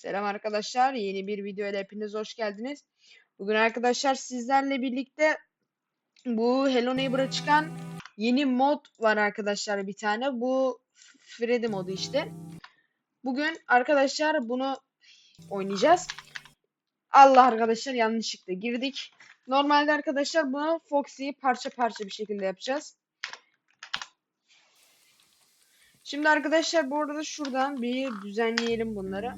Selam arkadaşlar. Yeni bir video ile hepiniz hoş geldiniz. Bugün arkadaşlar sizlerle birlikte bu Hello Neighbor'a çıkan yeni mod var arkadaşlar bir tane. Bu Freddy modu işte. Bugün arkadaşlar bunu oynayacağız. Allah arkadaşlar yanlışlıkla girdik. Normalde arkadaşlar bunu Foxy'yi parça parça bir şekilde yapacağız. Şimdi arkadaşlar bu arada şuradan bir düzenleyelim bunları.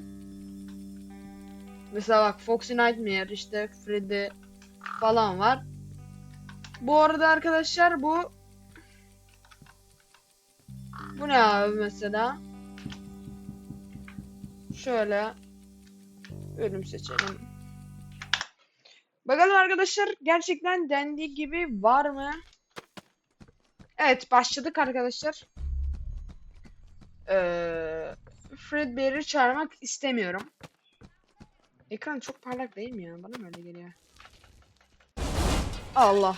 Mesela bak Foxy Nightmare işte Freddy falan var. Bu arada arkadaşlar bu bu ne abi mesela? Şöyle bölüm seçelim. Bakalım arkadaşlar gerçekten dendiği gibi var mı? Evet başladık arkadaşlar. Ee, Fredbear'ı çağırmak istemiyorum. Ekran çok parlak değil mi ya? Bana mı öyle geliyor? Allah.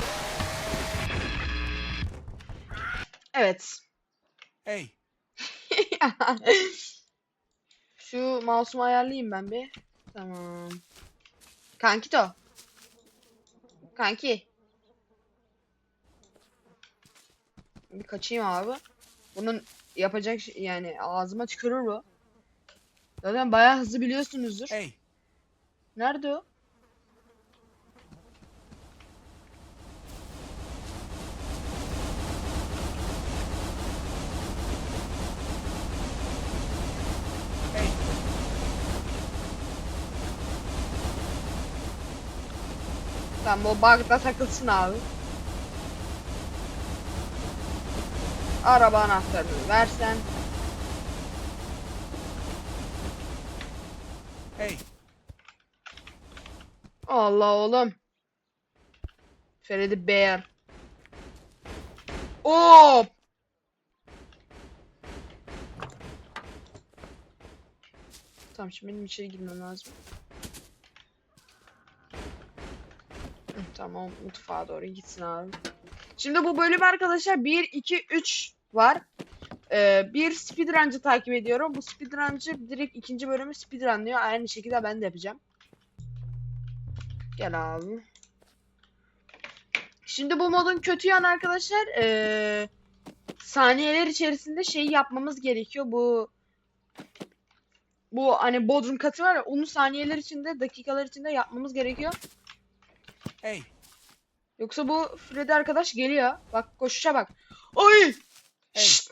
Evet. Hey, Şu mouse'umu ayarlayayım ben bir. Tamam. Kankito. Kanki. Bir kaçayım abi. Bunun yapacak yani ağzıma tükürür bu. Zaten bayağı hızlı biliyorsunuzdur. hey, Nerede o? Tamam o bug'da takılsın abi. Araba anahtarını versen. hey, Allah oğlum. Freddy Bear. Oo! Tamam şimdi benim içeri girmem lazım. Tamam mutfağa doğru gitsin abi. Şimdi bu bölüm arkadaşlar 1, 2, 3 var. Ee, bir speedruncı takip ediyorum. Bu speedruncı direkt ikinci bölümü speedrunlıyor. Aynı şekilde ben de yapacağım. Gel abi. Şimdi bu modun kötü yanı arkadaşlar eee, saniyeler içerisinde şeyi yapmamız gerekiyor. Bu bu hani bodrum katı var ya onu saniyeler içinde dakikalar içinde yapmamız gerekiyor. hey, Yoksa bu Freddy arkadaş geliyor. Bak koşuşa bak. Oy! hey, Şşt!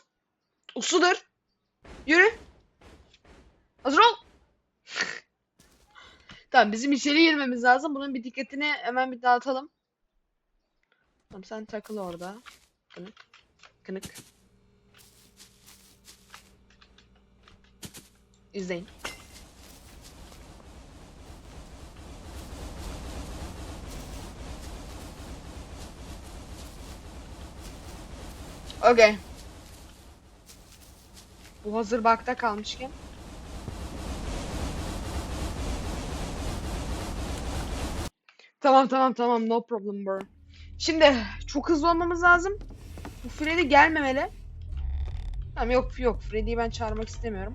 Usludur. Yürü. Hazır ol. Tamam bizim içeri girmemiz lazım. Bunun bir dikkatini hemen bir dağıtalım. Tamam sen takıl orada. Kınık. Kınık. İzleyin. Okay. Bu hazır bakta kalmışken. Tamam tamam tamam no problem bro. Şimdi çok hızlı olmamız lazım. Bu Freddy gelmemeli. Tamam yok yok Freddy'yi ben çağırmak istemiyorum.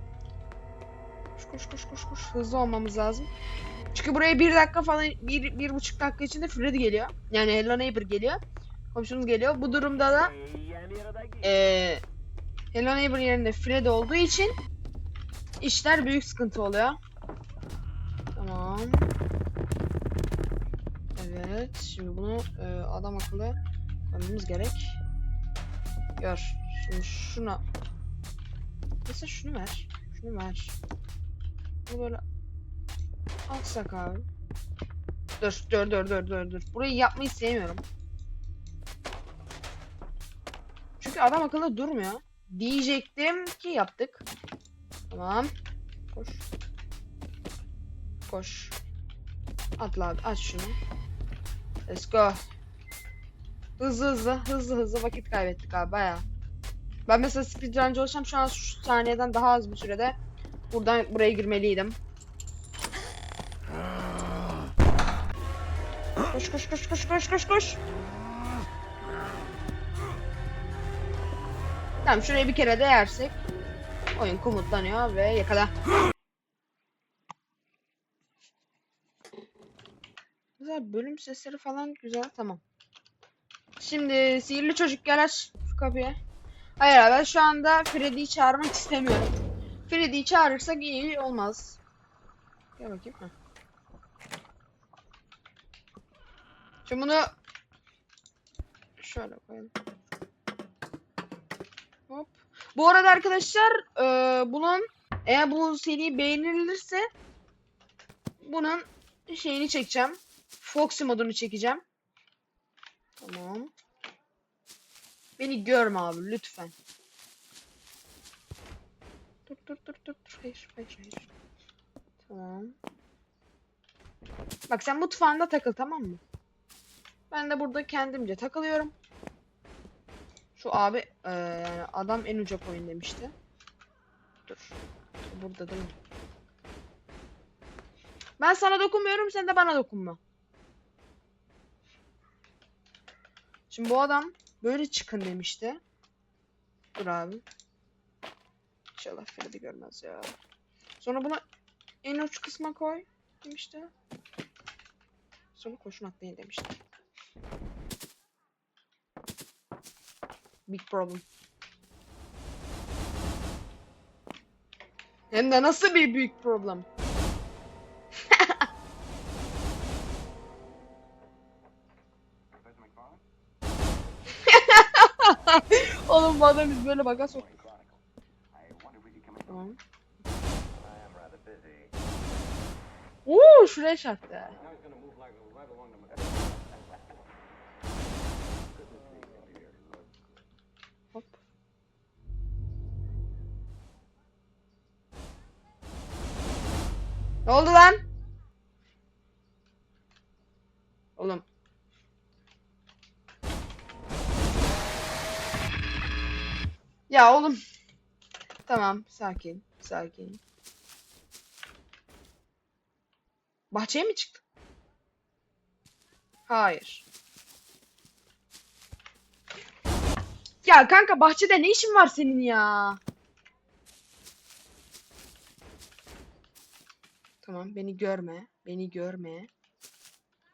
Koş koş koş koş koş hızlı olmamız lazım. Çünkü buraya bir dakika falan bir, bir buçuk dakika içinde Freddy geliyor. Yani Hello Neighbor geliyor. Komşumuz geliyor. Bu durumda da eee Hello Neighbor yerinde Freddy olduğu için işler büyük sıkıntı oluyor. Tamam. Evet. Şimdi bunu e, adam akıllı koymamız gerek. Gör. Şimdi şuna. Mesela şunu ver. Şunu ver. Bunu böyle alsak abi. Dur dur dur dur dur dur. Burayı yapmayı sevmiyorum. Çünkü adam akıllı durmuyor. Diyecektim ki yaptık. Tamam. Koş. Koş. Atla aç şunu. Let's go. Hızlı hızlı hızlı hızlı vakit kaybettik abi baya. Ben mesela speedruncu olsam şu an şu saniyeden daha az bir sürede buradan buraya girmeliydim. Koş koş koş koş koş koş koş. Tamam şuraya bir kere değersek oyun komutlanıyor ve yakala. Güzel bölüm sesleri falan güzel tamam. Şimdi sihirli çocuk gel aç şu kapıyı. Hayır ben şu anda Freddy'yi çağırmak istemiyorum. Freddy'yi çağırırsak iyi olmaz. Gel bakayım. Heh. Şimdi bunu şöyle koyalım. Hop. Bu arada arkadaşlar eee, bunun eğer bu seri beğenilirse bunun şeyini çekeceğim. Foxy modunu çekeceğim. Tamam. Beni görme abi lütfen. Dur dur dur dur. Hayır hayır hayır. Tamam. Bak sen mutfağında takıl tamam mı? Ben de burada kendimce takılıyorum. Şu abi eee, yani adam en uca koyun demişti. Dur. Burada değil mi? Ben sana dokunmuyorum sen de bana dokunma. Şimdi bu adam böyle çıkın demişti. Dur abi. İnşallah Freddy görmez ya. Sonra bunu en uç kısma koy demişti. Sonra koşun atlayın demişti. Big problem. Hem de nasıl bir büyük problem? Bu adam biz böyle baka sok. Tamam. Oo şuraya çarptı. Hop. Ne oldu lan? Oğlum. Ya oğlum. Tamam, sakin, sakin. Bahçeye mi çıktı? Hayır. Ya kanka bahçede ne işin var senin ya? Tamam, beni görme, beni görme.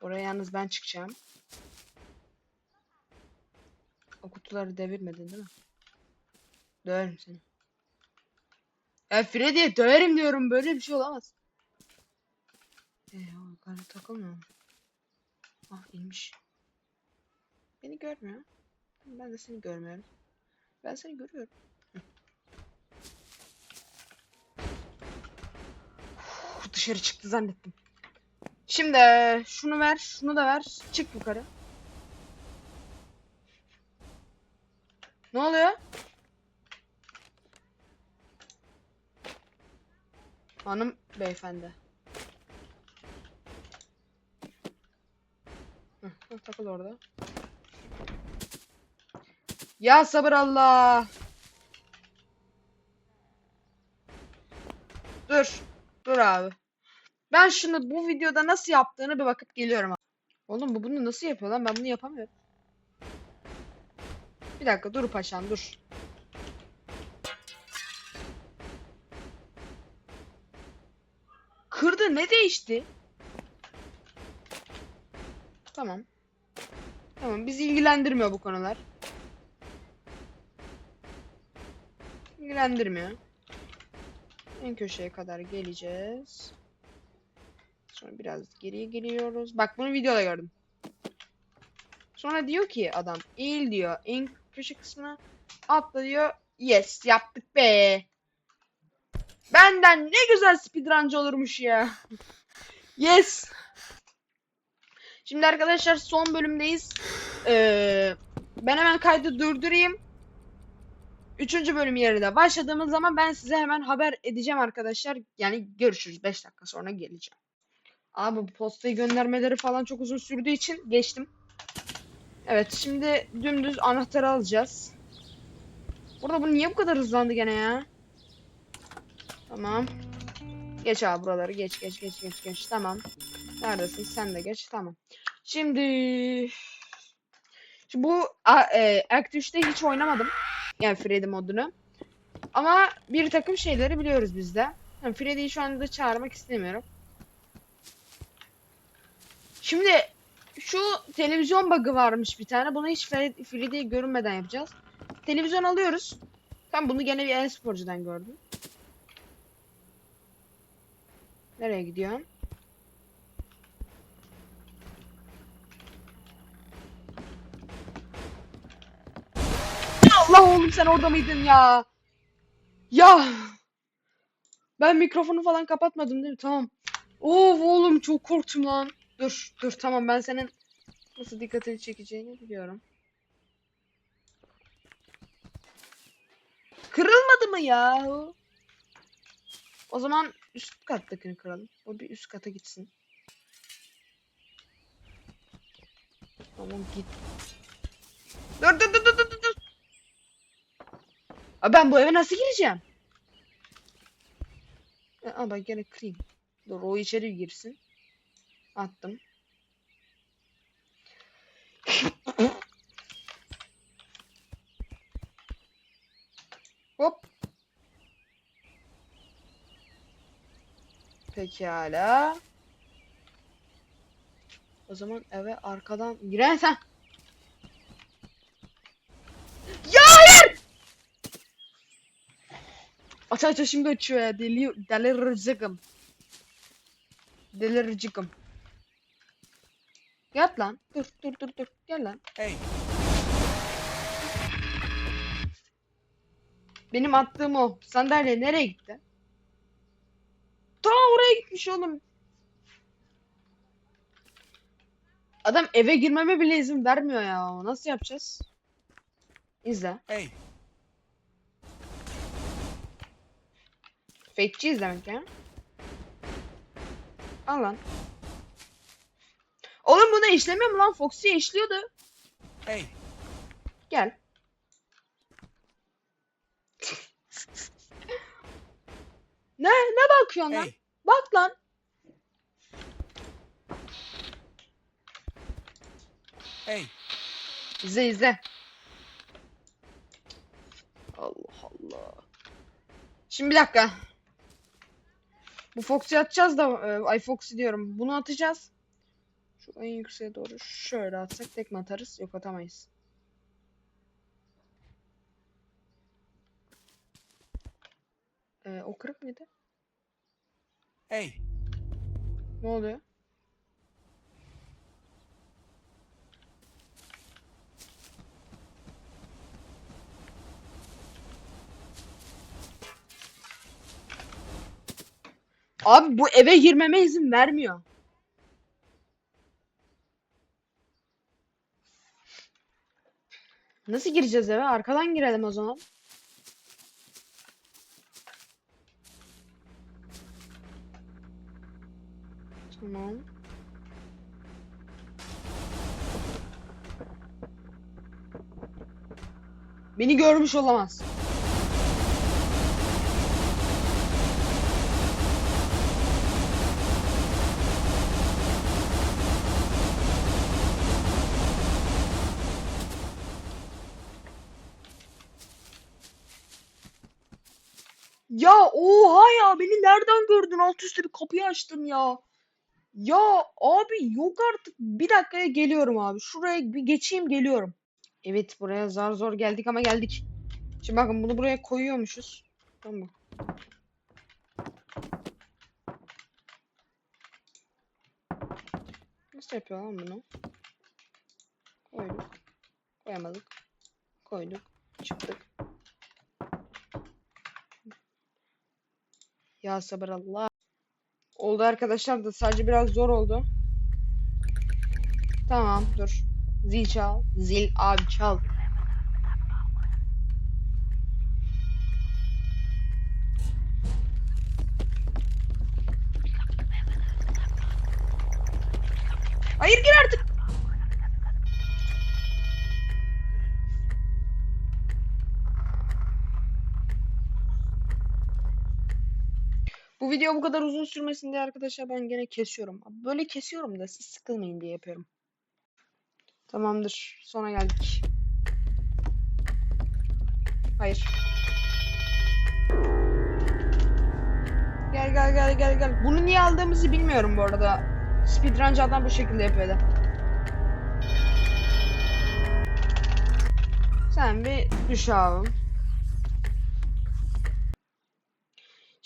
Oraya yalnız ben çıkacağım. O kutuları devirmedin değil mi? Döverim seni. Ya Freddy'ye döverim diyorum. Böyle bir şey olamaz. Eee o yukarı takılmıyor? Ah inmiş. Beni görmüyor. Ben de seni görmüyorum. Ben seni görüyorum. Dışarı çıktı zannettim. Şimdi şunu ver, şunu da ver. Çık yukarı. Ne oluyor? Hanım beyefendi. Hı, takıl orada. Ya sabır Allah. Dur. Dur abi. Ben şunu bu videoda nasıl yaptığını bir bakıp geliyorum. abi. Oğlum bu bunu nasıl yapıyor lan? Ben bunu yapamıyorum. Bir dakika dur paşam dur. Ne değişti? Tamam. Tamam bizi ilgilendirmiyor bu konular. İlgilendirmiyor. En köşeye kadar geleceğiz. Sonra biraz geriye geliyoruz. Bak bunu videoda gördüm. Sonra diyor ki adam eğil diyor. En köşe kısmına atla diyor. Yes yaptık be. Benden ne güzel speedruncı olurmuş ya. yes. Şimdi arkadaşlar son bölümdeyiz. Ee, ben hemen kaydı durdurayım. Üçüncü bölüm yerine başladığımız zaman ben size hemen haber edeceğim arkadaşlar. Yani görüşürüz. 5 dakika sonra geleceğim. Abi bu postayı göndermeleri falan çok uzun sürdüğü için geçtim. Evet şimdi dümdüz anahtarı alacağız. Burada bu niye bu kadar hızlandı gene ya? Tamam. Geç abi buraları geç geç geç geç geç tamam. Neredesin sen de geç tamam. Şimdi, Şimdi bu a, e, Act 3'te hiç oynamadım. Yani Freddy modunu. Ama bir takım şeyleri biliyoruz biz de. Yani Freddy'yi şu anda çağırmak istemiyorum. Şimdi şu televizyon bug'ı varmış bir tane. Bunu hiç Fre- Freddy'ye görünmeden yapacağız. Televizyon alıyoruz. Ben bunu gene bir e-sporcudan gördüm. Nereye gidiyorsun? Allah oğlum sen orada mıydın ya? Ya. Ben mikrofonu falan kapatmadım değil mi? Tamam. Of oğlum çok korktum lan. Dur dur tamam ben senin nasıl dikkatini çekeceğini biliyorum. Kırılmadı mı ya? O zaman üst kattakini kıralım. O bir üst kata gitsin. Tamam git. Dur dur dur dur dur dur. Ben bu eve nasıl gireceğim? E, Aa bak gene kırayım. Dur o içeri girsin. Attım. Hop. Pekala. O zaman eve arkadan giren sen. Ya hayır! Aç aç şimdi açıyor ya. Deli, deliricikım. Deliricikım. Yat lan. Dur dur dur dur. Gel lan. Hey, Benim attığım o. Sandalye nereye gitti? Ta oraya gitmiş oğlum. Adam eve girmeme bile izin vermiyor ya. Nasıl yapacağız? İzle. hey, Fake'ciyiz demek ya. Al lan. Oğlum bu da işlemiyor mu lan? Foxy'ye işliyordu. hey, Gel. Ne? Ne bakıyorsun lan? hey, Bak lan. hey. İzle izle. Allah Allah. Şimdi bir dakika. Bu Foxy'yi atacağız da e, ay Foxy diyorum. Bunu atacağız. Şu en yükseğe doğru şöyle atsak tek mi atarız? Yok atamayız. E, o kırık mıydı? Hey, Ne oluyor? Abi bu eve girmeme izin vermiyor. Nasıl gireceğiz eve? Arkadan girelim o zaman. Tamam. Beni görmüş olamaz. Ya oha ya beni nereden gördün? Alt üstü bir kapıyı açtın ya. Ya abi yok artık. Bir dakikaya geliyorum abi. Şuraya bir geçeyim geliyorum. Evet buraya zar zor geldik ama geldik. Şimdi bakın bunu buraya koyuyormuşuz. Tamam? Nasıl yapıyor lan bunu? Koyduk. Koyamadık. Koyduk. Çıktık. Ya sabır Allah. Oldu arkadaşlar da sadece biraz zor oldu. Tamam dur. Zil çal. Zil abi çal. Hayır gir artık. Bu video bu kadar uzun sürmesin diye arkadaşlar ben gene kesiyorum. Böyle kesiyorum da siz sıkılmayın diye yapıyorum. Tamamdır. Sona geldik. Hayır. Gel gel gel gel gel. Bunu niye aldığımızı bilmiyorum bu arada. Speedrunci adam bu şekilde yapıyordu. Sen bir düş abim.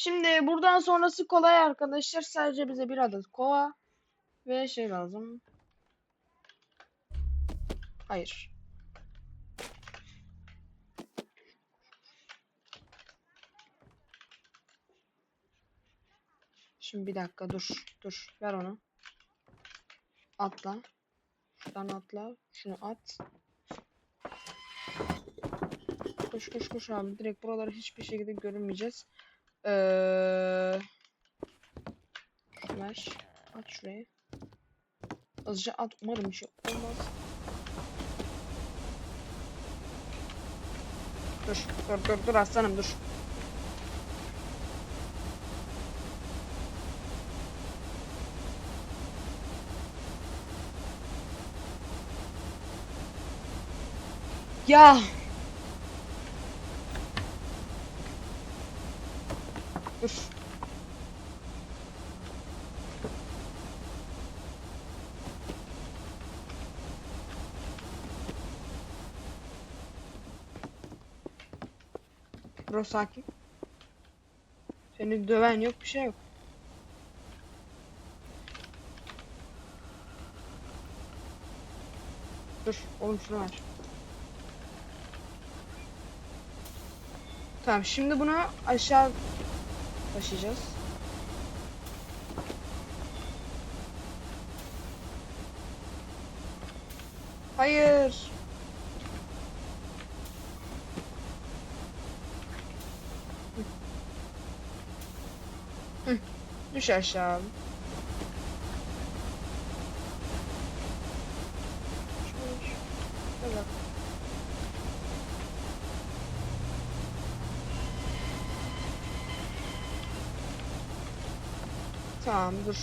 Şimdi buradan sonrası kolay arkadaşlar. Sadece bize bir adet kova ve şey lazım. Hayır. Şimdi bir dakika dur. Dur. Ver onu. Atla. Şuradan atla. Şunu at. Koş koş koş abi. Direkt buraları hiçbir şekilde görünmeyeceğiz. Ee... Ver. At şuraya. Azıcık at. Umarım bir şey olmaz. Dur. Dur dur dur aslanım dur. Ya. Dur. Bro sakin. Seni döven yok bir şey yok. Dur oğlum şunu ver. Tamam şimdi bunu aşağı taşıyacağız. Hayır. Hı. Hı. Düş aşağı abi. Şöyle, şöyle bak. Tamam dur.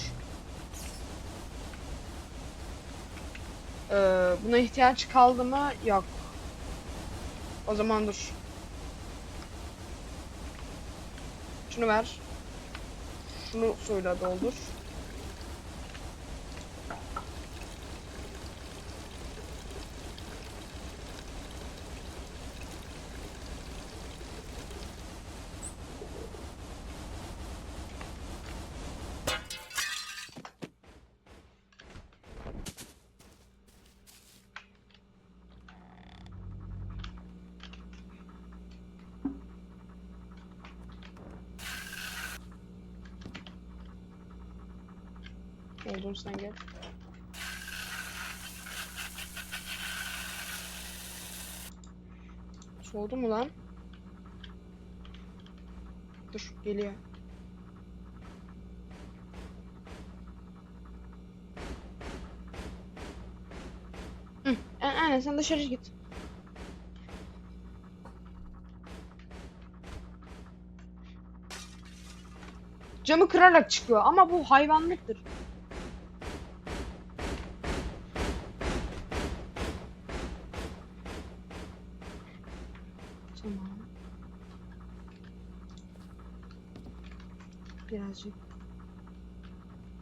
Ee, buna ihtiyaç kaldı mı? Yok. O zaman dur. Şunu ver. Şunu suyla doldur. Doldur sen gel. Soğudu mu lan? Dur geliyor. Hı, aynen sen dışarı git. Camı kırarak çıkıyor ama bu hayvanlıktır. Tamam. Birazcık.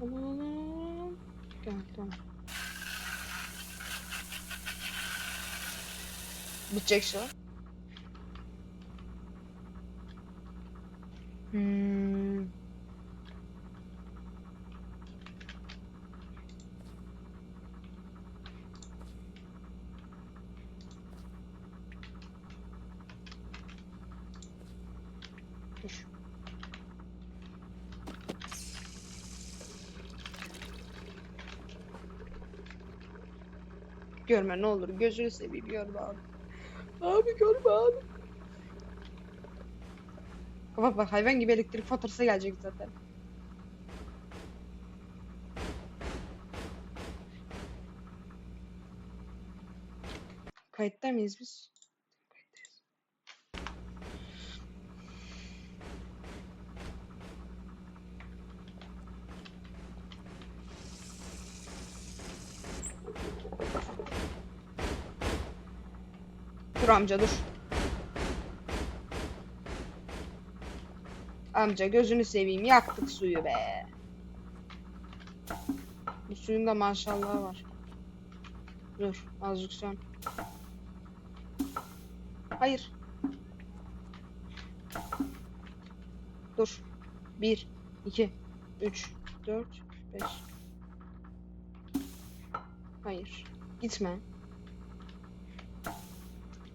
Aman. Gel tamam. Bitecek şu. Hmm. Dur. Görme ne olur gözünü seveyim görme abi. Abi görme abi. Bak bak hayvan gibi elektrik faturası gelecek zaten. Kayıtta mıyız biz? Amca dur. Amca gözünü seveyim yaktık suyu be. Bu suyun da maşallahı var. Dur azıcık son. Hayır. Dur. 1, 2, 3, 4, 5. Hayır. Gitme.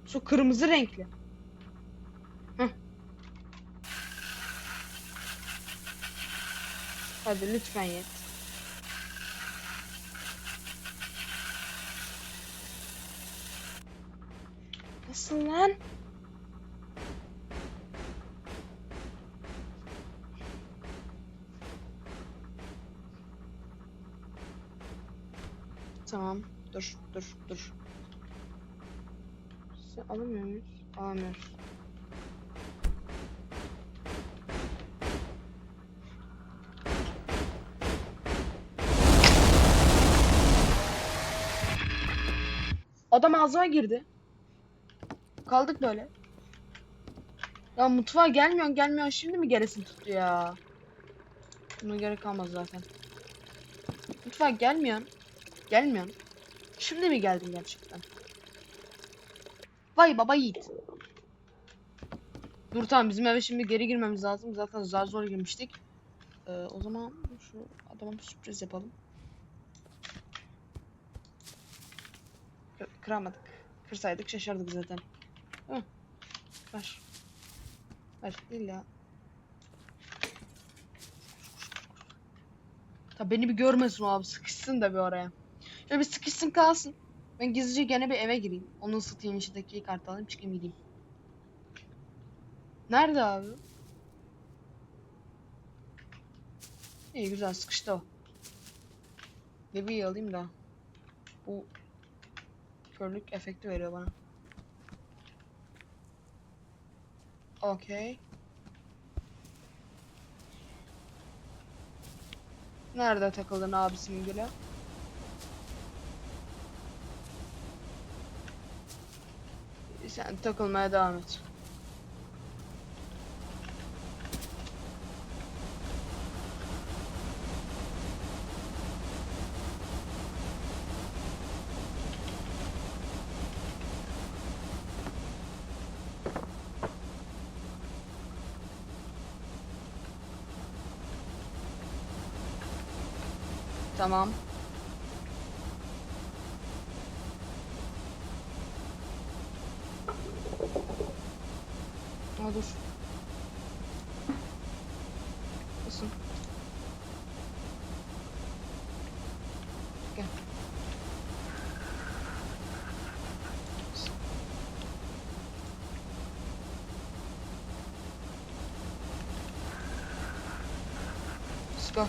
Su kırmızı renkli. Heh. Hadi lütfen yet. Nasıl lan? Tamam. Dur, dur, dur. Alamıyor muyuz? Alamıyoruz. Adam ağzıma girdi. Kaldık böyle. Ya mutfağa gelmiyorsun gelmiyorsun şimdi mi geresin tuttu ya? Buna gerek kalmaz zaten. Mutfağa gelmiyorsun. Gelmiyorsun. Şimdi mi geldin gerçekten? Vay baba yiğit. Dur tamam bizim eve şimdi geri girmemiz lazım. Zaten zar zor girmiştik. Ee, o zaman şu adama bir sürpriz yapalım. Kır- Kıramadık. Kırsaydık şaşardık zaten. Hı. Ver. Ver ya. Tabi beni bir görmesin o abi. Sıkışsın da bir oraya. Şöyle bir sıkışsın kalsın. Ben gizlice gene bir eve gireyim. Onu ısıtayım içindeki kartı alayım çıkayım gideyim. Nerede abi? İyi güzel sıkıştı o. Bebeği alayım da. Bu körlük efekti veriyor bana. Okey. Nerede takıldın abisinin gülü? Sen takılmaya devam et. Tamam. Aa, dur. Isın. Gel. Let's go.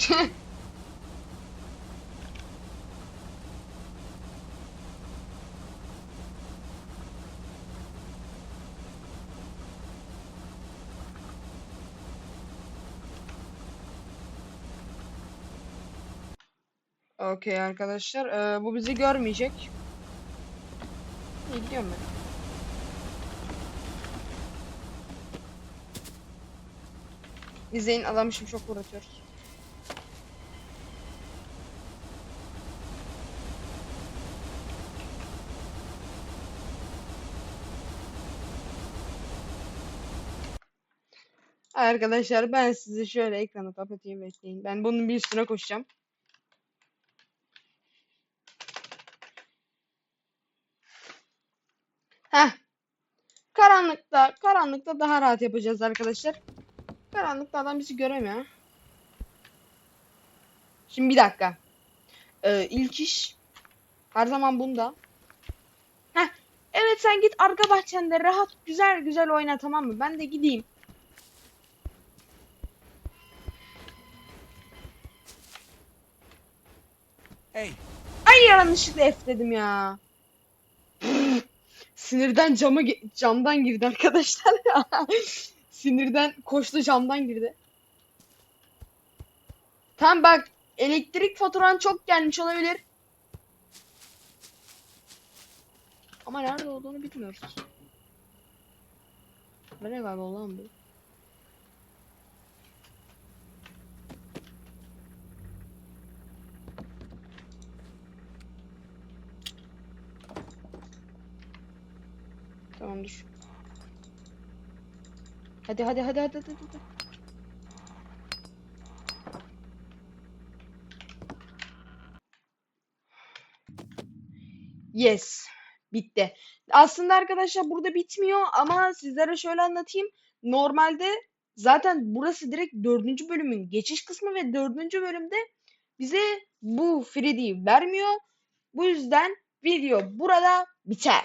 Okey arkadaşlar. Ee, bu bizi görmeyecek. İyi gidiyorum ben. İzleyin adam şimdi çok uğraşıyoruz. Arkadaşlar ben sizi şöyle ekranı kapatayım bekleyin. Ben bunun bir üstüne koşacağım. Heh. Karanlıkta, karanlıkta daha rahat yapacağız arkadaşlar. Karanlıkta adam bizi göremiyor. Şimdi bir dakika. Ee, ilk iş her zaman bunda. Heh. Evet sen git arka bahçende rahat güzel güzel oyna tamam mı? Ben de gideyim. Ay yanlışlıkla F dedim ya. Sinirden camı ge- camdan girdi arkadaşlar. Sinirden koştu camdan girdi. Tamam bak elektrik faturan çok gelmiş olabilir. Ama nerede olduğunu bilmiyoruz. Nereye galiba lan bu? Tamamdır. Hadi hadi hadi hadi hadi hadi. Yes. Bitti. Aslında arkadaşlar burada bitmiyor ama sizlere şöyle anlatayım. Normalde zaten burası direkt dördüncü bölümün geçiş kısmı ve dördüncü bölümde bize bu Freddy'yi vermiyor. Bu yüzden video burada biter.